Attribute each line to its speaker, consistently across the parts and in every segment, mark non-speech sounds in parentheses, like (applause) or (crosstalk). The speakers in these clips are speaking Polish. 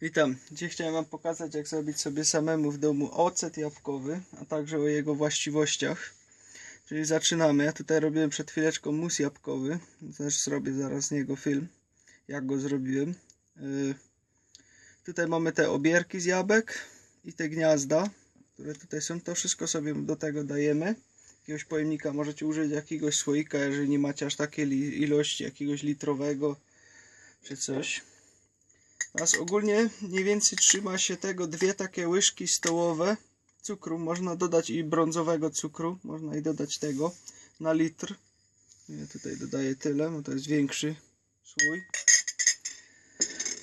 Speaker 1: Witam. Dzisiaj chciałem Wam pokazać, jak zrobić sobie samemu w domu ocet jabłkowy, a także o jego właściwościach. Czyli zaczynamy. Ja tutaj robiłem przed chwileczką mus jabłkowy. Też zrobię zaraz z niego film, jak go zrobiłem. Yy, Tutaj mamy te obierki z jabłek i te gniazda, które tutaj są. To wszystko sobie do tego dajemy. Jakiegoś pojemnika możecie użyć jakiegoś słoika, jeżeli nie macie aż takiej ilości, jakiegoś litrowego czy coś. Teraz ogólnie mniej więcej trzyma się tego dwie takie łyżki stołowe cukru. Można dodać i brązowego cukru, można i dodać tego na litr. Ja tutaj dodaję tyle, bo to jest większy słój.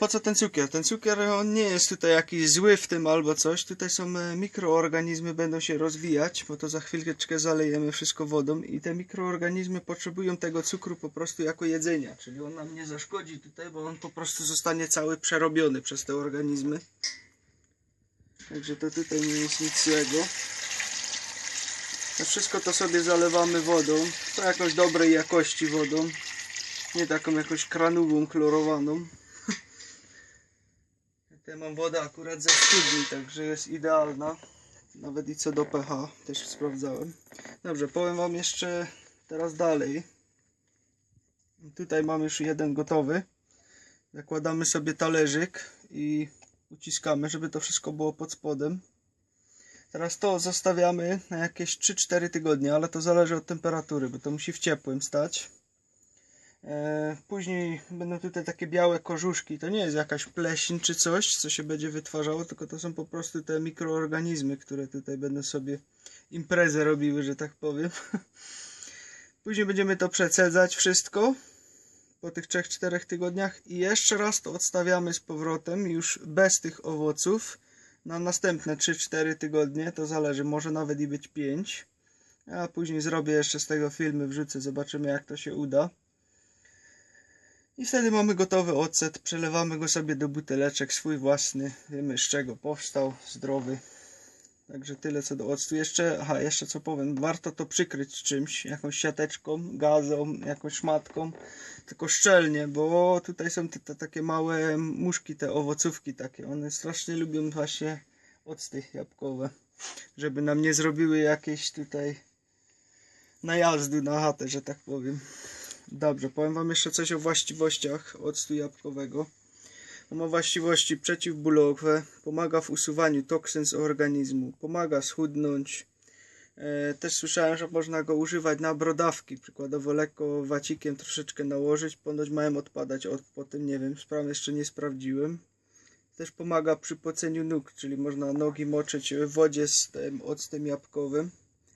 Speaker 1: Po co ten cukier? Ten cukier on nie jest tutaj jakiś zły w tym albo coś. Tutaj są e, mikroorganizmy, będą się rozwijać, bo to za chwileczkę zalejemy wszystko wodą i te mikroorganizmy potrzebują tego cukru po prostu jako jedzenia, czyli on nam nie zaszkodzi tutaj, bo on po prostu zostanie cały przerobiony przez te organizmy. Także to tutaj nie jest nic złego. Wszystko to sobie zalewamy wodą, to jakąś dobrej jakości wodą, nie taką jakąś kranową, klorowaną. Ja mam wodę akurat ze studni, także jest idealna. Nawet i co do pH też sprawdzałem. Dobrze, powiem Wam jeszcze teraz dalej. Tutaj mamy już jeden gotowy. Zakładamy sobie talerzyk i uciskamy, żeby to wszystko było pod spodem. Teraz to zostawiamy na jakieś 3-4 tygodnie, ale to zależy od temperatury, bo to musi w ciepłym stać. E, Później będą tutaj takie białe korzuszki. To nie jest jakaś pleśń czy coś, co się będzie wytwarzało, tylko to są po prostu te mikroorganizmy, które tutaj będą sobie imprezę robiły, że tak powiem. (laughs) Później będziemy to przecedzać wszystko po tych 3-4 tygodniach i jeszcze raz to odstawiamy z powrotem już bez tych owoców na następne 3-4 tygodnie. To zależy, może nawet i być 5. A później zrobię jeszcze z tego filmy, wrzucę, zobaczymy jak to się uda. I wtedy mamy gotowy ocet, przelewamy go sobie do buteleczek, swój własny, wiemy z czego powstał, zdrowy. Także tyle co do octu. Jeszcze, aha, jeszcze co powiem, warto to przykryć czymś, jakąś siateczką, gazą, jakąś szmatką, tylko szczelnie, bo tutaj są te, te takie małe muszki, te owocówki takie, one strasznie lubią właśnie octy jabłkowe, żeby nam nie zrobiły jakiejś tutaj najazdu na chatę, że tak powiem. Dobrze, powiem Wam jeszcze coś o właściwościach octu jabłkowego. On ma właściwości przeciwbólowe, pomaga w usuwaniu toksyn z organizmu, pomaga schudnąć. E, też słyszałem, że można go używać na brodawki, przykładowo lekko wacikiem troszeczkę nałożyć, ponoć mają odpadać od, po tym, nie wiem, sprawy jeszcze nie sprawdziłem. Też pomaga przy poceniu nóg, czyli można nogi moczyć w wodzie z tym octem jabłkowym,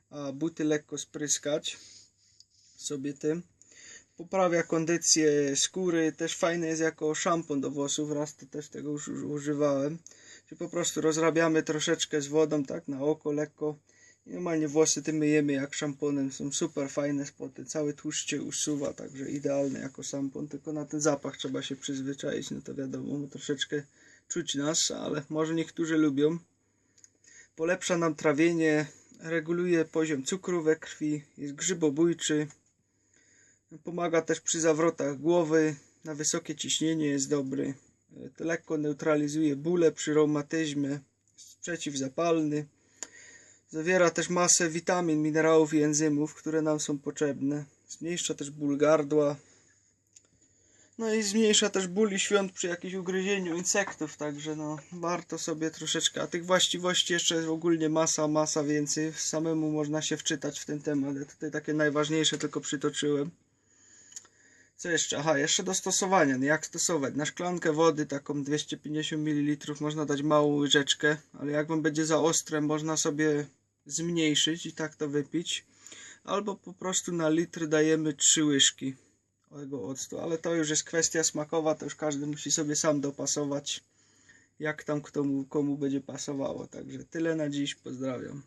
Speaker 1: a buty lekko spryskać sobie tym poprawia kondycję skóry, też fajny jest jako szampon do włosów, raz to też tego już używałem. Czyli po prostu rozrabiamy troszeczkę z wodą, tak na oko lekko i normalnie włosy tym myjemy jak szamponem, są super fajne spoty, cały tłuszcz się usuwa, także idealny jako szampon, tylko na ten zapach trzeba się przyzwyczaić, no to wiadomo, bo troszeczkę czuć nas, ale może niektórzy lubią. Polepsza nam trawienie, reguluje poziom cukru we krwi, jest grzybobójczy, Pomaga też przy zawrotach głowy, na wysokie ciśnienie jest dobry. To lekko neutralizuje bóle przy reumatyzmie, jest przeciwzapalny. Zawiera też masę witamin, minerałów i enzymów, które nam są potrzebne. Zmniejsza też ból gardła. No i zmniejsza też ból i świąt przy jakimś ugryzieniu insektów, także no warto sobie troszeczkę. A tych właściwości jeszcze jest ogólnie masa, masa więcej. Samemu można się wczytać w ten temat. Ja tutaj takie najważniejsze tylko przytoczyłem. Co jeszcze? Aha, jeszcze do stosowania. No Jak stosować? Na szklankę wody, taką 250 ml, można dać małą łyżeczkę, ale jak wam będzie za ostre, można sobie zmniejszyć i tak to wypić. Albo po prostu na litr dajemy 3 łyżki tego octu, ale to już jest kwestia smakowa, to już każdy musi sobie sam dopasować, jak tam komu, komu będzie pasowało. Także tyle na dziś, pozdrawiam.